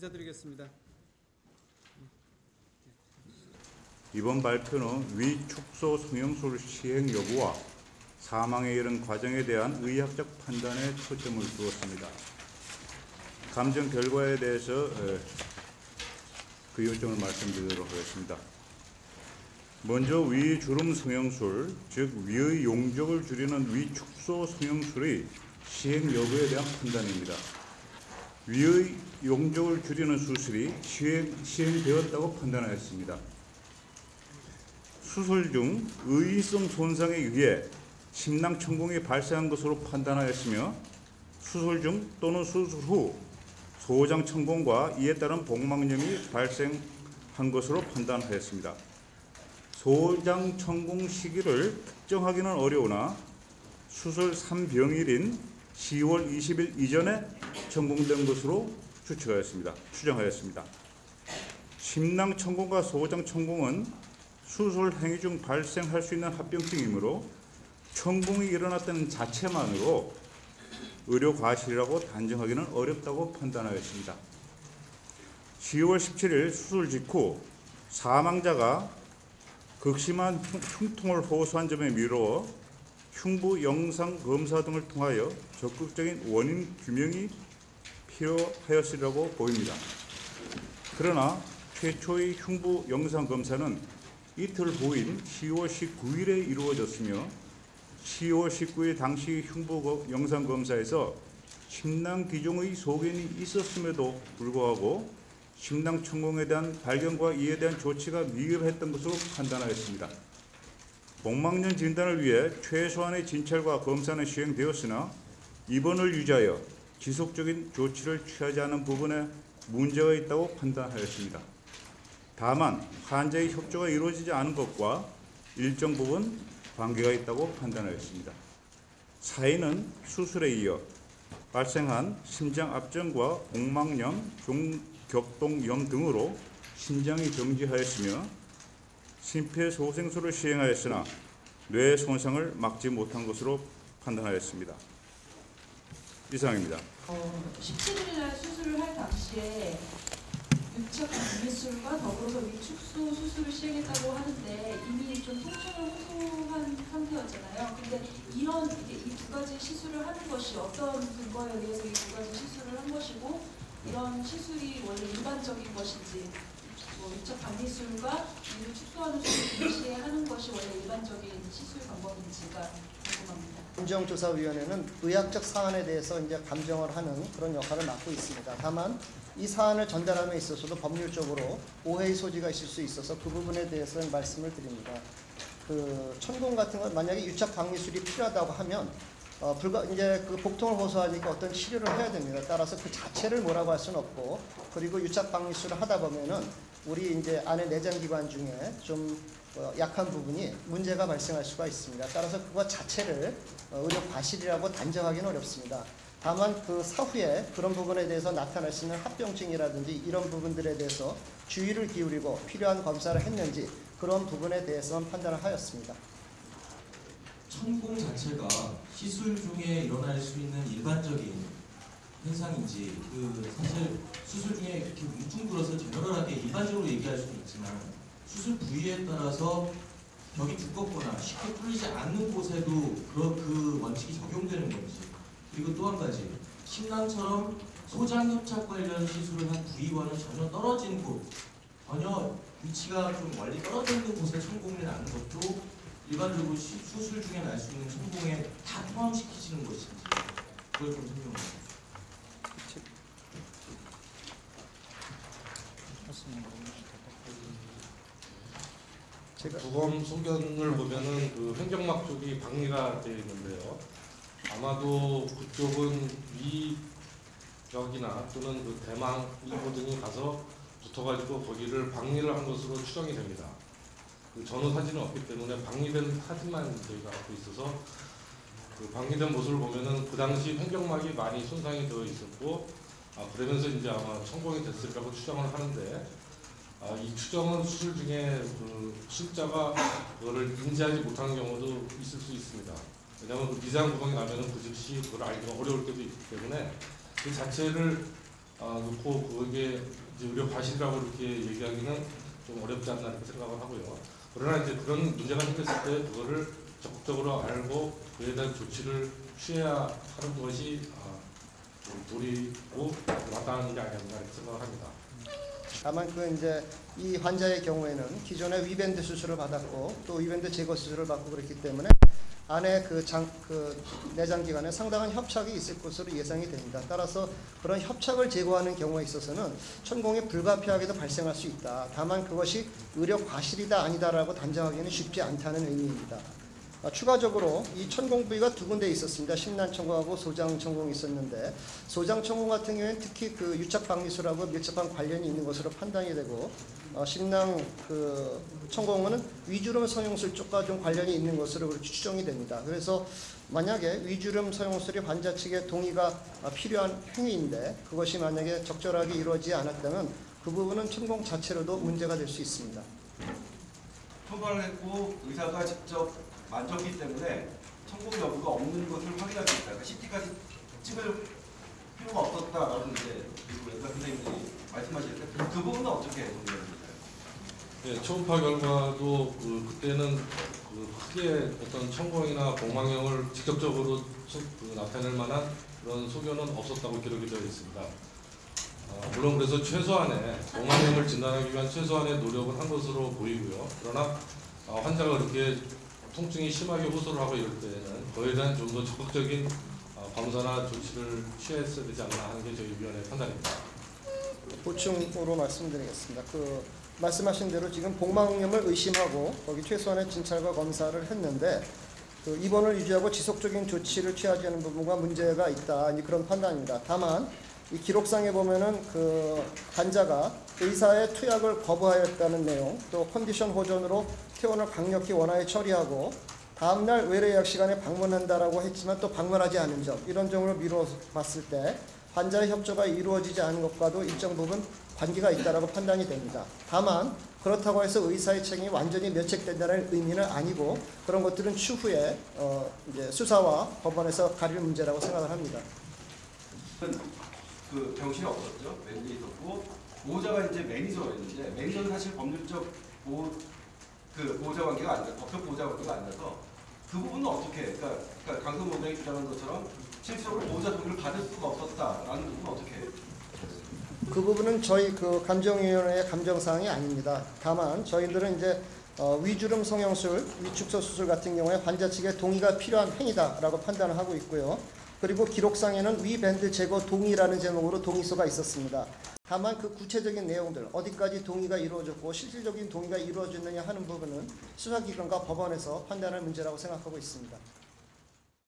인사드리겠습니다. 이번 발표는 위 축소 성형술 시행 여부와 사망에 이른 과정에 대한 의학적 판단에 초점을 두었습니다. 감정 결과에 대해서 에, 그 요점을 말씀드리도록 하겠습니다. 먼저 위 주름 성형술, 즉 위의 용적을 줄이는 위 축소 성형술의 시행 여부에 대한 판단입니다. 위의 용적을 줄이는 수술이 시행, 시행 되었다고 판단하였습니다. 수술 중 의의성 손상에 의해 심낭 천공이 발생한 것으로 판단하였으며 수술 중 또는 수술 후 소장 천공과 이에 따른 복막염이 발생한 것으로 판단하였습니다. 소장 천공 시기를 특정하기는 어려우나 수술 3병일인 10월 20일 이전에 천공된 것으로 추측하였습니다. 추정하였습니다. 심낭 천공과 소장 천공은 수술 행위 중 발생할 수 있는 합병증이므로 천공이 일어났다는 자체만으로 의료 과실이라고 단정하기는 어렵다고 판단하였습니다. 10월 17일 수술 직후 사망자가 극심한 흉- 흉통을 호소한 점에 미루어 흉부 영상 검사 등을 통하여 적극적인 원인 규명이 필요하였으리라고 보입니다. 그러나 최초의 흉부 영상 검사는 이틀 후인 10월 19일에 이루어졌으며 10월 19일 당시 흉부 거- 영상 검사에서 심낭 기종의 소견이 있었음에도 불구하고 심낭 천공에 대한 발견과 이에 대한 조치가 미흡했던 것으로 판단하였습니다. 복막년 진단을 위해 최소한의 진찰과 검사는 시행되었으나 입원을 유지하여 지속적인 조치를 취하지 않은 부분에 문제가 있다고 판단하였습니다. 다만 환자의 협조가 이루어지지 않은 것과 일정 부분 관계가 있다고 판단하였습니다. 사인은 수술에 이어 발생한 심장 압정과 복막염, 종격동염 등으로 심장이 정지하였으며 심폐소생술을 시행하였으나 뇌 손상을 막지 못한 것으로 판단하였습니다. 이상입니다. 어, 17일 날 수술을 할 당시에 유착 미술과 더불어서 위축소 수술을 시행했다고 하는데 이미 좀 통증을 호소한 상태였잖아요. 근데 이런 이 두 가지 시술을 하는 것이 어떤 근거에 의해서 이 두 가지 시술을 한 것이고 이런 시술이 원래 일반적인 것인지 뭐 유착 반미술과 위를 축소하는 수술 동시에 하는 것이 원래 일반적인 시술 방법인지가 궁금합니다. 감정조사위원회는 의학적 사안에 대해서 이제 감정을 하는 그런 역할을 맡고 있습니다. 다만 이 사안을 전달함에 있어서도 법률적으로 오해의 소지가 있을 수 있어서 그 부분에 대해서는 말씀을 드립니다. 그 천공 같은 건 만약에 유착 방미술이 필요하다고 하면 어, 불가 이제 그 복통을 호소하니까 어떤 치료를 해야 됩니다. 따라서 그 자체를 뭐라고 할 수는 없고 그리고 유착 방미술을 하다 보면은 우리 이제 안에 내장 기관 중에 좀 어, 약한 부분이 문제가 발생할 수가 있습니다. 따라서 그것 자체를 어, 의료 과실이라고 단정하기는 어렵습니다. 다만 그 사후에 그런 부분에 대해서 나타날 수 있는 합병증이라든지 이런 부분들에 대해서 주의를 기울이고 필요한 검사를 했는지 그런 부분에 대해서는 판단을 하였습니다. 천공 자체가 시술 중에 일어날 수 있는 일반적인 현상인지 그 사실 수술 중에 이렇게 뭉뚱그려서 제너럴하게 일반적으로 얘기할 수는 있지만 수술 부위에 따라서 벽이 두껍거나 쉽게 뚫리지 않는 곳에도 그, 그 원칙이 적용되는 건지 그리고 또 한 가지 심낭처럼 소장 협착 관련 시술을 한 부위와는 전혀 떨어진 곳 전혀 위치가 좀 멀리 떨어져 있는 곳에 천공이 나는 것도 일반적으로 시- 수술 중에 날 수 있는 천공에 다 포함시키시는 것인지 그걸 좀 설명해 주세요. 제가 부검 소견을 보면은 그 횡격막 쪽이 박리가 되어 있는데요. 아마도 그쪽은 위벽이나 또는 그 대망 일부 등이 가서 붙어가지고 거기를 박리를 한 것으로 추정이 됩니다. 그 전후 사진은 없기 때문에 박리된 사진만 저희가 갖고 있어서 그 박리된 모습을 보면은 그 당시 횡격막이 많이 손상이 되어 있었고 아 그러면서 이제 아마 천공이 됐을까고 추정을 하는데 아, 이 추정은 수술 중에 그 수술자가 그거를 인지하지 못하는 경우도 있을 수 있습니다. 왜냐하면 그 비상 구멍이 나면은 그 즉시 그걸 알기가 어려울 때도 있기 때문에 그 자체를 아, 놓고 그게 이제 의료 과실이라고 이렇게 얘기하기는 좀 어렵지 않나 이렇게 생각을 하고요. 그러나 이제 그런 문제가 생겼을 때 그거를 적극적으로 알고 그에 대한 조치를 취해야 하는 것이 아, 좀 도리고 마땅한 일이 아니었나 이렇게 생각을 합니다. 다만 그 이제 이 환자의 경우에는 기존에 위밴드 수술을 받았고 또 위밴드 제거 수술을 받고 그렇기 때문에 안에 그, 장, 그 내장 기관에 상당한 협착이 있을 것으로 예상이 됩니다. 따라서 그런 협착을 제거하는 경우에 있어서는 천공이 불가피하게도 발생할 수 있다. 다만 그것이 의료 과실이다 아니다라고 단정하기는 쉽지 않다는 의미입니다. 아, 추가적으로 이 천공 부위가 두 군데 있었습니다. 심난 천공하고 소장 천공이 있었는데 소장 천공 같은 경우에는 특히 그 유착 박미술하고 밀접한 관련이 있는 것으로 판단이 되고 어, 심낭 그 천공은 위주름 성형술 쪽과 좀 관련이 있는 것으로 추정이 됩니다. 그래서 만약에 위주름 성형술이 환자 측의 동의가 아, 필요한 행위인데 그것이 만약에 적절하게 이루어지지 않았다면 그 부분은 천공 자체로도 문제가 될 수 있습니다. 초발을 했고 의사가 직접 만졌기 때문에 천공 여부가 없는 것을 확인할 수 있다. 그러니까 CT까지 찍을 필요가 없었다라고 이제 의사 선생님들이 말씀하실 때그 부분은 어떻게 정리합니까? 네, 초음파 결과도 그, 그때는 그 크게 어떤 천공이나 공망형을 직접적으로 소- 그 나타낼 만한 그런 소견은 없었다고 기록이 되어 있습니다. 어, 물론 그래서 최소한의 공망형을 진단하기 위한 최소한의 노력은 한 것으로 보이고요. 그러나 어, 환자가 그렇게 통증이 심하게 호소를 하고 이럴 때는 그에 대한 좀 더 적극적인 어, 검사나 조치를 취했어야 되지 않나 하는 게 저희 위원회 판단입니다. 보충으로 말씀드리겠습니다. 그 말씀하신 대로 지금 복막염을 의심하고 거기 최소한의 진찰과 검사를 했는데 그 입원을 유지하고 지속적인 조치를 취하지 않은 부분과 문제가 있다 이 그런 판단입니다. 다만 이 기록상에 보면은 그 환자가 의사의 투약을 거부하였다는 내용, 또 컨디션 호전으로 퇴원을 강력히 원하에 처리하고 다음날 외래 예약 시간에 방문한다라고 했지만 또 방문하지 않은 점 이런 점으로 미루어 봤을 때 환자의 협조가 이루어지지 않은 것과도 일정 부분 관계가 있다라고 판단이 됩니다. 다만 그렇다고 해서 의사의 책임이 완전히 면책된다는 의미는 아니고 그런 것들은 추후에 어 수사와 법원에서 가릴 문제라고 생각을 합니다. 그 병실에 없었죠. 매니저 있었고 보호자가 이제 매니저였는데 매니저는 사실 법률적 보호 그 보호자 관계가 아니라 법적 보호자 관계가 아니라서 그 부분은 어떻게 해? 그러니까, 그러니까 강성 모장이 주장한 것처럼 실질적으로 보호자 동의를 받을 수가 없었다라는 부분은 어떻게 해? 그 부분은 저희 그 감정위원회의 감정사항이 아닙니다. 다만 저희들은 이제 어, 위주름 성형술, 위축소 수술 같은 경우에 환자 측의 동의가 필요한 행위다라고 판단을 하고 있고요. 그리고 기록상에는 위 밴드 제거 동의라는 제목으로 동의서가 있었습니다. 다만 그 구체적인 내용들 어디까지 동의가 이루어졌고 실질적인 동의가 이루어졌느냐 하는 부분은 수사기관과 법원에서 판단할 문제라고 생각하고 있습니다.